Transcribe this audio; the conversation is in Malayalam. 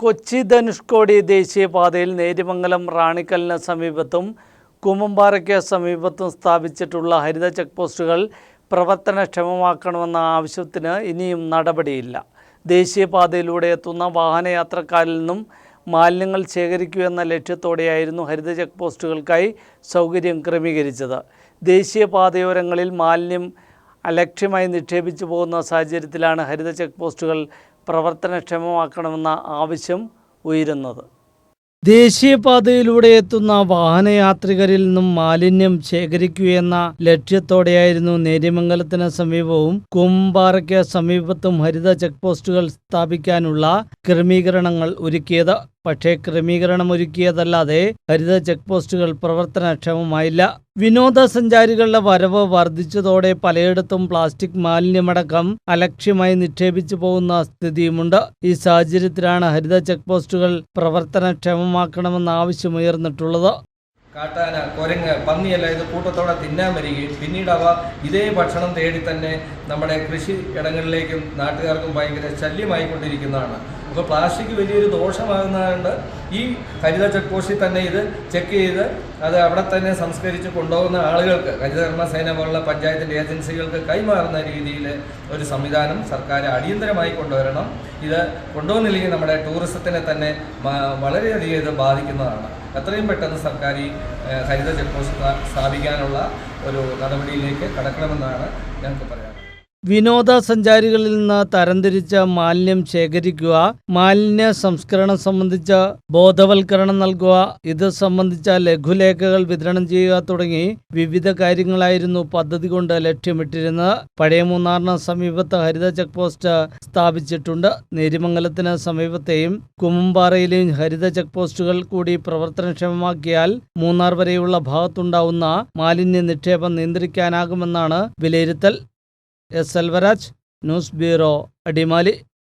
കൊച്ചി ധനുഷ്കോടി ദേശീയപാതയിൽ നേര്യമംഗലം റാണിക്കലിന് സമീപത്തും കുമ്മമ്പാറയ്ക്ക് സമീപത്തും സ്ഥാപിച്ചിട്ടുള്ള ഹരിത ചെക്ക് പോസ്റ്റുകൾ പ്രവർത്തനക്ഷമമാക്കണമെന്ന ആവശ്യത്തിന് ഇനിയും നടപടിയില്ല. ദേശീയപാതയിലൂടെ എത്തുന്ന വാഹനയാത്രക്കാരിൽ നിന്നും മാലിന്യങ്ങൾ ശേഖരിക്കൂ എന്ന ലക്ഷ്യത്തോടെയായിരുന്നു ഹരിത ചെക്ക് പോസ്റ്റുകൾക്കായി സൗകര്യം ക്രമീകരിച്ചത്. ദേശീയപാതയോരങ്ങളിൽ മാലിന്യം അലക്ഷ്യമായി നിക്ഷേപിച്ചു പോകുന്ന സാഹചര്യത്തിലാണ് ഹരിത ചെക്ക് പോസ്റ്റുകൾ പ്രവർത്തനക്ഷമമാക്കണമെന്ന ആവശ്യം ഉയരുന്നത്. ദേശീയപാതയിലൂടെ എത്തുന്ന വാഹനയാത്രികരിൽ നിന്നും മാലിന്യം ശേഖരിക്കുകയെന്ന ലക്ഷ്യത്തോടെയായിരുന്നു നേര്യമംഗലത്തിന് സമീപവും കുമ്പാറയ്ക്ക് സമീപത്തും ഹരിത ചെക്ക് പോസ്റ്റുകൾ സ്ഥാപിക്കാനുള്ള ക്രമീകരണങ്ങൾ ഒരുക്കിയത്. പക്ഷേ ക്രമീകരണം ഒരുക്കിയതല്ലാതെ ഹരിത ചെക്ക് പോസ്റ്റുകൾ പ്രവർത്തനക്ഷമമായില്ല. വിനോദസഞ്ചാരികളുടെ വരവ് വർദ്ധിച്ചതോടെ പലയിടത്തും പ്ലാസ്റ്റിക് മാലിന്യമടക്കം അലക്ഷ്യമായി നിക്ഷേപിച്ചു പോകുന്ന സ്ഥിതിയുമുണ്ട്. ഈ സാഹചര്യത്തിലാണ് ഹരിത ചെക്ക് പോസ്റ്റുകൾ പ്രവർത്തനക്ഷമമാക്കണമെന്ന ആവശ്യമുയർന്നിട്ടുള്ളത്. കാട്ടാന കുരങ്ങ് പന്നിയല്ല ഇത് കൂട്ടത്തോടെ തിന്നാൻ വരികയും പിന്നീട് അവ ഇതേ ഭക്ഷണം തേടി തന്നെ നമ്മുടെ കൃഷി ഇടങ്ങളിലേക്കും നാട്ടുകാർക്കും ഭയങ്കര ശല്യമായിക്കൊണ്ടിരിക്കുന്നതാണ്. അപ്പോൾ പ്ലാസ്റ്റിക് വലിയൊരു ദോഷമാകുന്നതുകൊണ്ട് ഈ ഹരിത ചെക്ക് പോസ്റ്റിൽ തന്നെ ഇത് ചെക്ക് ചെയ്ത് അത് അവിടെ തന്നെ സംസ്കരിച്ച് കൊണ്ടുപോകുന്ന ആളുകൾക്ക് ഹരിതകർമ്മ സേന പോലുള്ള പഞ്ചായത്തിന്റെ ഏജൻസികൾക്ക് കൈമാറുന്ന രീതിയിൽ ഒരു സംവിധാനം സർക്കാർ അടിയന്തരമായി കൊണ്ടുവരണം. ഇത് കൊണ്ടുവന്നില്ലെങ്കിൽ നമ്മുടെ ടൂറിസത്തിനെ തന്നെ വളരെയധികം ഇത് ബാധിക്കുന്നതാണ്. എത്രയും പെട്ടെന്ന് സർക്കാർ ഈ ഹരിത ചെക്ക് പോസ്റ്റ് സ്ഥാപിക്കാനുള്ള ഒരു നടപടിയിലേക്ക് കടക്കണമെന്നാണ് ഞങ്ങൾക്ക് പറയാനുള്ളത്. വിനോദസഞ്ചാരികളിൽ നിന്ന് തരംതിരിച്ച മാലിന്യം ശേഖരിക്കുക മാലിന്യ സംസ്കരണം സംബന്ധിച്ച ബോധവൽക്കരണം നൽകുക ഇത് സംബന്ധിച്ച ലഘുലേഖകൾ വിതരണം ചെയ്യുക തുടങ്ങി വിവിധ കാര്യങ്ങളായിരുന്നു പദ്ധതി കൊണ്ട് ലക്ഷ്യമിട്ടിരുന്നത്. പഴയ മൂന്നാറിന് സമീപത്ത് ഹരിത ചെക്ക് പോസ്റ്റ് സ്ഥാപിച്ചിട്ടുണ്ട്. നേരിമംഗലത്തിന് സമീപത്തെയും കുമ്മമ്പാറയിലെയും ഹരിത ചെക്ക് പോസ്റ്റുകൾ കൂടി പ്രവർത്തനക്ഷമമാക്കിയാൽ മൂന്നാർ വരെയുള്ള ഭാഗത്തുണ്ടാവുന്ന മാലിന്യ നിക്ഷേപം നിയന്ത്രിക്കാനാകുമെന്നാണ് വിലയിരുത്തൽ. S Selvaraj news bureau Adimali.